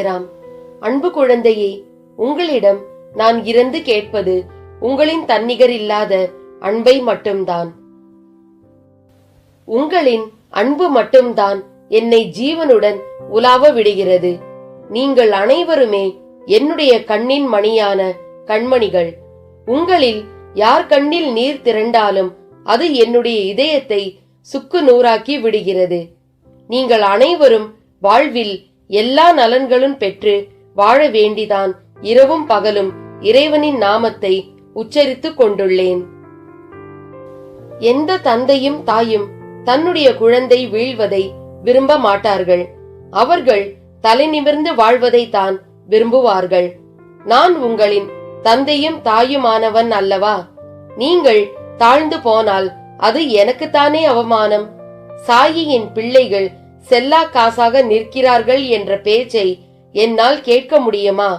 சாய்ராம் அன்பு குழந்தையே உங்களிடம் நான் இருந்து கேட்பது உங்களின் தன்னிகர் இல்லாத அன்பை மட்டும்தான். உங்களின் அன்பு மட்டும்தான் என்னை ஜீவனுடன் உலாவ விடுகிறது. நீங்கள் அனைவருமே என்னுடைய கண்ணின் மணியான கண்மணிகள். உங்களில் யார் கண்ணில் நீர் திரண்டாலும் அது என்னுடைய இதயத்தை சுக்கு நூறாக்கி விடுகிறது. நீங்கள் அனைவரும் வாழ்வில் எல்லா நலன்களும் பெற்று வாழ வேண்டிதான் இரவும் பகலும் இறைவனின் நாமத்தை உச்சரித்துக் கொண்டுள்ளேன். எந்த தந்தையும் தாயும் தன்னுடைய குழந்தை வீழ்வதை விரும்ப மாட்டார்கள். அவர்கள் தலை நிமிர்ந்து வாழ்வதை தான் விரும்புவார்கள். நான் உங்களின் தந்தையும் தாயுமானவன் அல்லவா? நீங்கள் தாழ்ந்து போனால் அது எனக்குத்தானே அவமானம். சாயியின் பிள்ளைகள் செல்லா காசாக நிற்கிறார்கள் என்ற பேச்சை என்னால் கேட்க முடியுமா?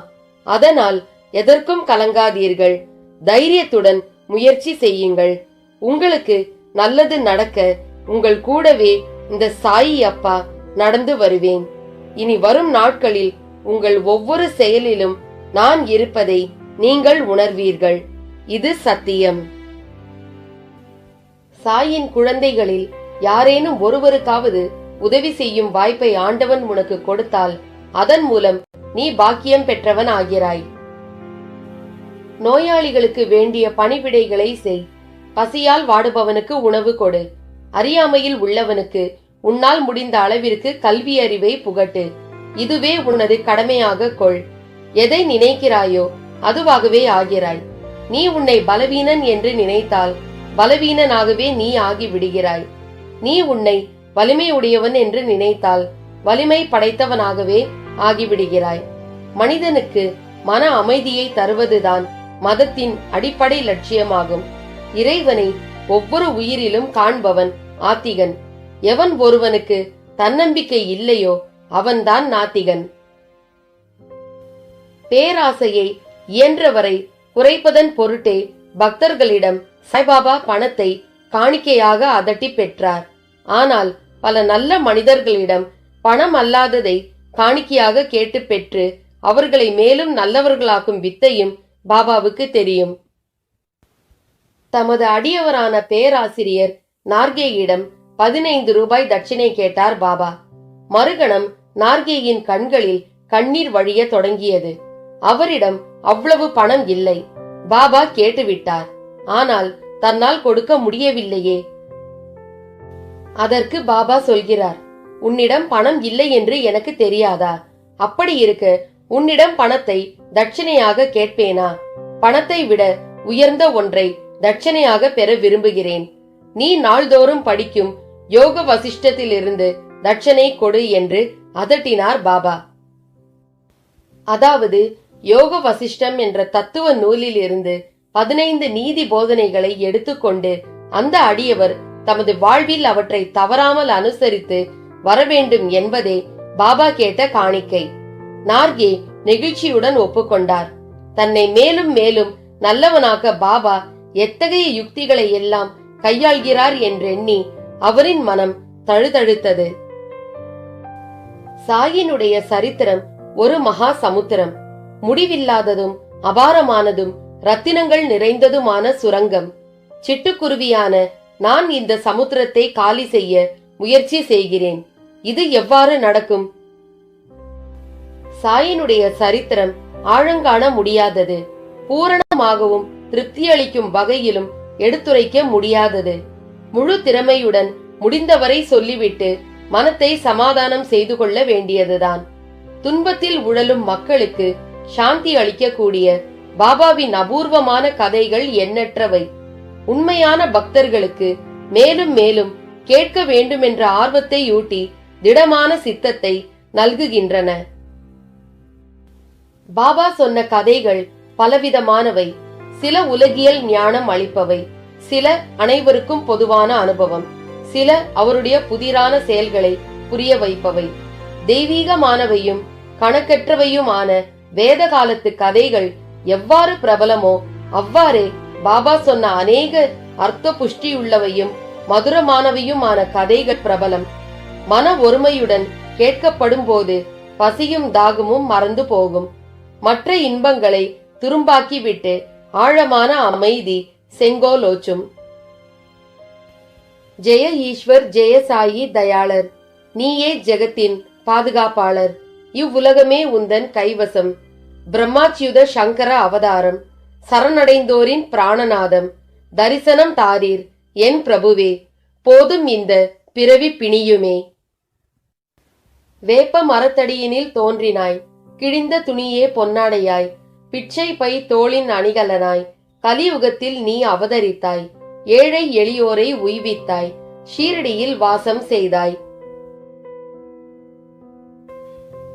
அதனால் எதற்கும் கலங்காதீர்கள். தைரியத்துடன் முயற்சி செய்யுங்கள். உங்களுக்கு நல்லது நடக்க உங்கள் கூடவே இந்த சாயி அப்பா நடந்து வருவேன். இனி வரும் நாட்களில் உங்கள் ஒவ்வொரு செயலிலும் நான் இருப்பதை நீங்கள் உணர்வீர்கள். இது சத்தியம். சாயின் குழந்தைகளில் யாரேனும் ஒருவருக்காவது உதவி செய்யும் வாய்ப்பை ஆண்டவன் உனக்கு கொடுத்தால் அதன் மூலம் நீ பாக்கியம் பெற்றவன் ஆகிறாய் நோயாளிகளுக்கு வேண்டிய பணிவிடைகளை செய். பசியால் வாடுபவனுக்கு உணவு கொடு. அறியாமையில் உள்ளவனுக்கு உன்னால் முடிந்த அளவிற்கு கல்வி அறிவை புகட்டு. இதுவே உனது கடமையாக கொள். எதை நினைக்கிறாயோ அதுவாகவே ஆகிறாய். நீ உன்னை பலவீனன் என்று நினைத்தால் பலவீனனாகவே நீ ஆகிவிடுகிறாய். நீ உன்னை வலிமையுடையவன் என்று நினைத்தால் வலிமை படைத்தவனாகவே ஆகிவிடுகிறாய். மனிதனுக்கு மன அமைதியை தருவதுதான் மதத்தின் அடிப்படை லட்சியமாகும். இறைவனை ஒவ்வொரு உயிரிலும் காண்பவன் ஆத்திகன். எவன் ஒருவனுக்கு தன்னம்பிக்கை இல்லையோ அவன்தான் நாத்திகன். பேராசையை இயன்றவரை குறைப்பதன் பொருட்டே பக்தர்களிடம் சாய்பாபா பணத்தை காணிக்கையாக அதட்டி பெற்றார். ஆனால் பல நல்ல மனிதர்களிடம் பணம் அல்லாததை காணிக்கையாக கேட்டு பெற்று அவர்களை மேலும் நல்லவர்களாக்கும் வித்தையும் பாபாவுக்கு தெரியும். தமது அடியவரான பேராசிரியர் நார்கேயிடம் பதினைந்து ரூபாய் தட்சிணை கேட்டார் பாபா. மறுகணம் நார்கேயின் கண்களில் கண்ணீர் வழிய தொடங்கியது. அவரிடம் அவ்வளவு பணம் இல்லை. பாபா கேட்டுவிட்டார். ஆனால் தன்னால் கொடுக்க முடியவில்லையே. அதற்கு பாபா சொல்கிறார் உன்னிடம் பணம் இல்லை என்று எனக்கு தெரியாதா? அப்படி இருக்க. உன்னிடம் பணத்தை தட்சிணையாக கேட்பேனா? பணத்தை விட உயர்ந்த ஒன்றை தட்சணையாக பெற விரும்புகிறேன். நீ நாள்தோறும் படிக்கும் யோக வசிஷ்டத்திலிருந்து தட்சணை கொடு என்று அதட்டினார் பாபா. அதாவது யோக வசிஷ்டம் என்ற தத்துவ நூலில் இருந்து பதினைந்து நீதி போதனைகளை எடுத்துக்கொண்டு அந்த அடியவர் தமது வாழ்வில் அவற்றை தவறாமல் அனுசரித்து வரவேண்டும் என்பதே பாபா கேட்ட காணிக்கை. நார்கே நெகிழ்ச்சியுடன் ஒப்புக்கொண்டார். தன்னை மேலும் மேலும் நல்லவனாக்க பாபா எத்தகைய யுக்திகளை எல்லாம் கையாள்கிறார் என்றெண்ணி அவரின் மனம் தழுதழுத்தது. சாயினுடைய சரித்திரம் ஒரு மகா சமுத்திரம். முடிவில்லாததும் அபாரமானதும் ரத்தினங்கள் நிறைந்ததுமான சுரங்கம். சிட்டுக்குருவியான நான் இந்த சமுத்திரத்தை காலி செய்ய முயற்சி செய்கிறேன். இது எவ்வாறு நடக்கும்? சாயினுடைய சரித்திரம் ஆழங்காண முடியாதது. பூரணமாகவும் திருப்தியளிக்கும் வகையிலும் எடுத்துரைக்க முடியாதது. முழு திறமையுடன் முடிந்தவரை சொல்லிவிட்டு மனத்தை சமாதானம் செய்து கொள்ள வேண்டியதுதான். துன்பத்தில் உழலும் மக்களுக்கு சாந்தி அளிக்கக்கூடிய பாபாவின் அபூர்வமான கதைகள் எண்ணற்றவை. உண்மையான பக்தர்களுக்கு மேலும் மேலும் கேட்க வேண்டும் என்ற ஆர்வத்தை ஊட்டி திடமான சித்தத்தை நல்குகின்றன. பாபா சொன்ன கதைகள் பலவிதமானவை. சில உலகியல் ஞானம் அளிப்பவை. சில அனைவருக்கும் பொதுவான அனுபவம். சில அவருடைய புதிரான செயல்களை புரிய வைப்பவை. தெய்வீகமானவையும் கணக்கற்றவையுமான வேத காலத்து கதைகள் எவ்வாறு பிரபலமோ அவ்வாறே பாபா சொன்ன அநேக அர்த்த புஷ்டியுள்ளவையும் மதுரமானவையுமான கதைகள் பிரபலம். மன ஒருமையுடன் கேட்கப்படும் போது பசியும் தாகமும் மறந்து போகும். மற்ற இன்பங்களை துரும்பாக்கிவிட்டு ஆழமான அமைதி செங்கோலோச்சும். ஜெய ஈஸ்வர் ஜெய சாயி தயாளர். நீயே ஜெகத்தின் பாதுகாப்பாளர். இவ்வுலகமே உந்தன் கைவசம். பிரம்மாச்சியுத சங்கர அவதாரம். சரணடைந்தோரின் பிராணநாதம். தரிசனம் தாரீர். என் பிரபுவே போதும் இந்த பிறவி பிணியுமே. வேப்ப மரத்தடியினில் தோன்றினாய். கிழிந்த துணியே பொன்னாடையாய். பிச்சை பை தோளின் அணிகலனாய். கலியுகத்தில் நீ அவதரித்தாய். ஏழை எளியோரை உய்வித்தாய். ஷீரடியில் வாசம் செய்தாய்.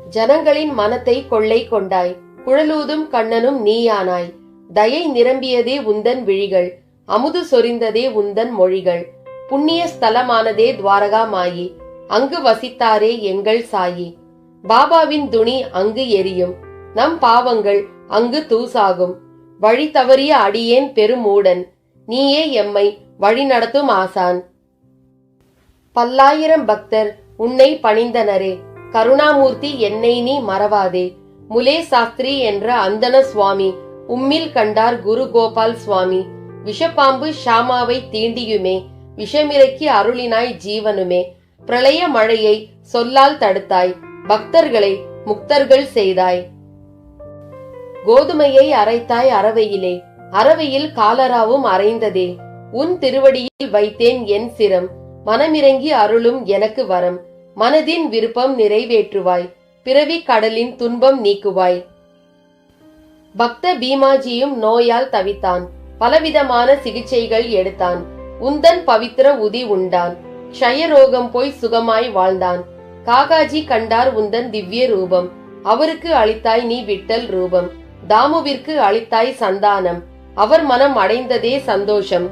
ஜனங்களின் மனத்தை கொள்ளை கொண்டாய். குழலூதும் கண்ணனும் நீயானாய். தயை நிரம்பியதே உந்தன் விழிகள் அமுது சொரிந்ததே உந்தன் மொழிகள். புண்ணிய ஸ்தலமானதே துவாரகா மாயி அங்கு வசித்தாரே எங்கள் சாயி. பாபாவின் துணி அங்கு எரியும் நம் பாவங்கள் அங்கு தூசாகும். வழி தவறிய அடியேன் பெருமூடன் நீயே எம்மை வழிநடத்தும் ஆசான். பல்லாயிரம் பக்தர் உன்னை பணிந்தனரே கருணாமூர்த்தி என்னை நீ மறவாதே. முலே சாஸ்திரி என்ற அந்தன சுவாமி உம்மில் கண்டார் குரு கோபால் சுவாமி. விஷப்பாம்பு ஷாமாவை தீண்டியுமே விஷமிறக்கி அருளினாய் ஜீவனுமே. பிரளய மழையை சொல்லால் தடுத்தாய் பக்தர்களை முக்தர்கள் செய்தாய். கோதுமையை அரைத்தாய் அறவையிலே அறவையில் காலராவும் அரைந்ததே. உன் திருவடியில் வைத்தேன் என் சிரம் மனமிறங்கி அருளும் எனக்கு வரம். மனதின் விருப்பம் நிறைவேற்றுவாய் பிறவி கடலின் துன்பம் நீக்குவாய். பக்த பீமாஜியும் நோயால் தவித்தான். பலவிதமான சிகிச்சைகள் எடுத்தான். உந்தன் பவித்திர உதி உண்டான். க்ஷயரோகம் போய் சுகமாய் வாழ்ந்தான். காகாஜி கண்டார் உந்தன் திவ்ய ரூபம். அவருக்கு அளித்தாய் நீ விட்டல் ரூபம். தாமுவிற்கு அளித்தாய் சந்தானம். அவர் மனம் அடைந்ததே சந்தோஷம்.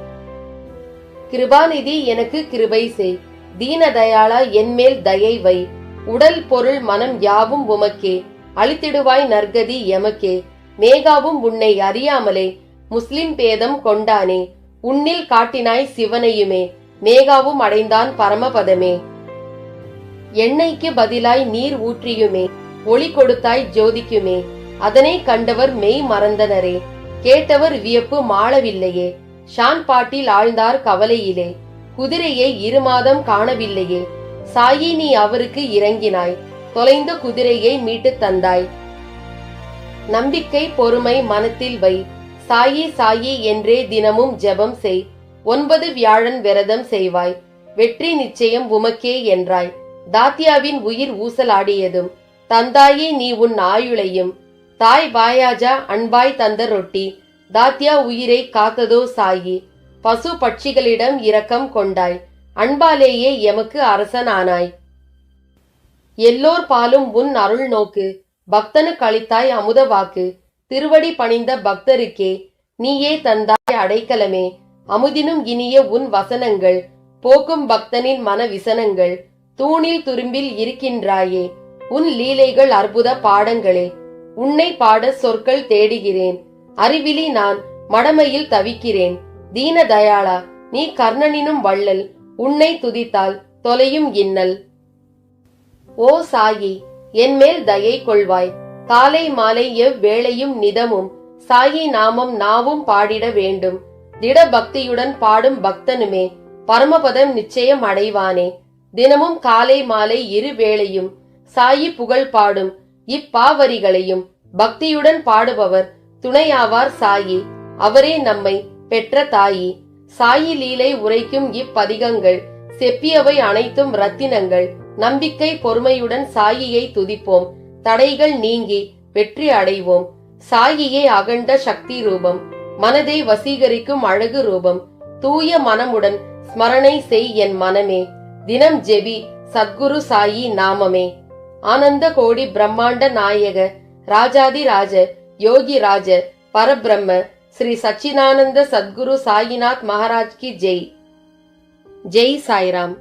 கிருபாநிதி எனக்கு கிருபை செய். தீனதயாளா என்மேல் தயை வை. உடல் பொருள் மனம் யாவும் உமக்கே. அளித்திடுவாய் நற்கதி எமக்கே. மேகாவும் உன்னை அறியாமலே முஸ்லிம் பேதம் கொண்டானே. உன்னில் காட்டினாய் சிவனையுமே. மேகாவும் அடைந்தான் பரமபதமே. எண்ணெய்க்கு பதிலாய் நீர் ஊற்றியுமே. ஒளி கொடுத்தாய் ஜோதிக்குமே. அதனை கண்டவர் மெய் மறந்தனரே. கேட்டவர் வியப்பு மாளவில்லையே. ஷான் பாட்டில் ஆழ்ந்தார் கவலையிலே. குதிரையை இரு மாதம் காணவில்லையே. சாயி நீ அவருக்கு இறங்கினாய். தொலைந்த குதிரையை மீட்டுத் தந்தாய். நம்பிக்கை பொறுமை மனத்தில் வை. சாயி சாயி என்றே தினமும் ஜெபம் செய். ஒன்பது வியாழன் விரதம் செய்வாய். வெற்றி நிச்சயம் உமக்கே என்றாய். தாத்தியாவின் உயிர் ஊசலாடியதும் தந்தாயே நீ உன் ஆயுளையும். தாய் பாயாஜா அன்பாய் தந்த ரொட்டி. தாத்தியா உயிரை காத்ததோ சாயி. பசு பட்சிகளிடம் இரக்கம் கொண்டாய். அன்பாலேயே எமக்கு அரசனானாய். எல்லோர் பாலும் உன் அருள் நோக்கு பக்தனுக்கு அளித்தாய் அமுத வாக்கு. திருவடி பணிந்த பக்தருக்கே நீயே தந்தாய் அடைக்கலமே. அமுதினும் இனிய உன் வசனங்கள் போக்கும் பக்தனின் மன விசனங்கள் தூணில் துரும்பில் இருக்கின்றாயே. உன் லீலைகள் அற்புத பாடங்களே உன்னை பாட சொற்கள் தேடுகிறேன். அறிவிலி நான் மடமையில் தவிக்கிறேன். தீன தயாளா நீ கர்ணனினும் வள்ளல் உன்னை துதித்தால் தொலையும் இன்னல். ஓ சாயி என் மேல் தயை கொள்வாய். காலை மாலை எவ்வேளையும் நிதமும். சாயி நாமம் நாவும் பாடிட வேண்டும். திட பக்தியுடன் பாடும் பக்தனுமே பரமபதம் நிச்சயம் அடைவானே. தினமும் காலை மாலை இரு வேளையும் சாயி புகழ் பாடும் இப்பாவரிகளையும் பக்தியுடன் பாடுபவர் துணையாவார் சாயி. அவரே நம்மை பெற்ற தாயி. சாயி லீலை உரைக்கும் இப்பதிகங்கள் செப்பியவை அனைத்தும் ரத்தினங்கள் நம்பிக்கை பொறுமையுடன் சாயியை துதிப்போம். தடைகள் நீங்கி வெற்றி அடைவோம். சாயியே அகண்ட சக்தி ரூபம். மனதை வசீகரிக்கும் அழகு ரூபம். தூய மனமுடன் ஸ்மரணை செய் என் மனமே. தினம் ஜெபி சத்குரு சாயி நாமமே. ஆனந்த கோடி பிரம்மாண்ட நாயக ராஜாதி ராஜ யோகி ராஜ பரபிரம்ம ஸ்ரீ சச்சிதானந்த சத்குரு சாயிநாத் மகாராஜ் கி ஜெய். ஜெய் சாய்ராம்.